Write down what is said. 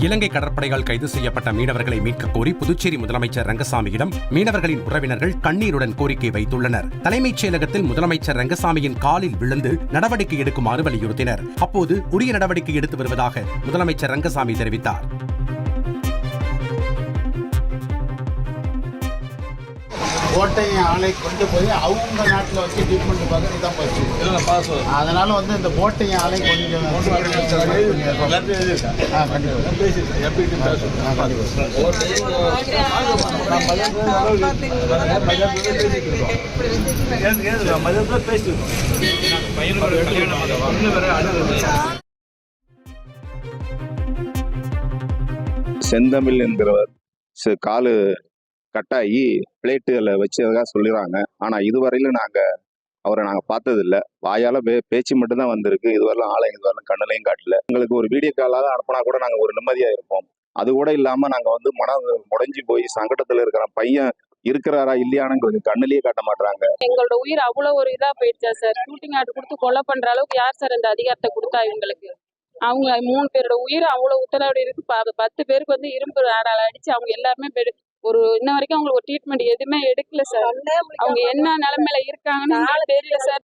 இலங்கை கடற்படையால் கைது செய்யப்பட்ட மீனவர்களை மீட்க கோரி புதுச்சேரி முதலமைச்சர் ரங்கசாமியிடம் மீனவர்களின் உறவினர்கள் கண்ணீருடன் கோரிக்கை வைத்துள்ளனர். தலைமைச் செயலகத்தில் முதலமைச்சர் ரங்கசாமியின் காலில் விழுந்து நடவடிக்கை எடுக்குமாறு வலியுறுத்தினர். அப்போது உரிய நடவடிக்கை எடுத்து வருவதாக முதலமைச்சர் ரங்கசாமி தெரிவித்தார். கோட்டையை ஆளை கொண்டு போய் அவங்க நாட்டில் வச்சு ட்ரீட்மெண்ட் பார்க்க இதான் போச்சு அதனால வந்து இந்த போட்டையை ஆளை கொஞ்சம். செந்தமிழ் என்கிறவர் காலு கட்டாயி பிளேட்டுகளை வச்சதாக சொல்லிடுறாங்க. ஆனால் இதுவரையிலும் நாங்கள் அவரை நாங்கள் பார்த்ததில்ல. வாயால் பே பேச்சு மட்டும்தான் வந்திருக்கு. இதுவரையிலும் ஆளை இதுவரையிலும் கண்ணுலையும் காட்டல. எங்களுக்கு ஒரு வீடியோ காலாக அனுப்பினா கூட நாங்கள் ஒரு நிம்மதியாக இருப்போம். அது கூட இல்லாமல் நாங்கள் வந்து மனம் முடைஞ்சு போய் சங்கடத்தில் இருக்கிற பையன் இருக்கிறாரா இல்லையான்னு கொஞ்சம் கண்ணுலயே காட்ட மாட்டாங்க எங்களோட உயிர் அவ்வளோ ஒரு இதா போயிடுச்சா சார் ஷூட்டிங் ஆர்டர் கொடுத்து கொலை பண்ற அளவுக்கு யார் சார் இந்த அதிகாரத்தை கொடுத்தா இவங்களுக்கு? அவங்க மூணு பேரோட உயிர் அவ்வளோ உத்தரவு இருக்கு. பத்து பேருக்கு வந்து இரும்பு ஆடால அடிச்சு அவங்க எல்லாருமே ஒரு இன்ன வரைக்கும் அவங்களுக்கு ஒரு ட்ரீட்மெண்ட் எதுவுமே எடுக்கல சார் அவங்க என்ன நிலைமையில இருக்காங்கன்னு தெரியல சார்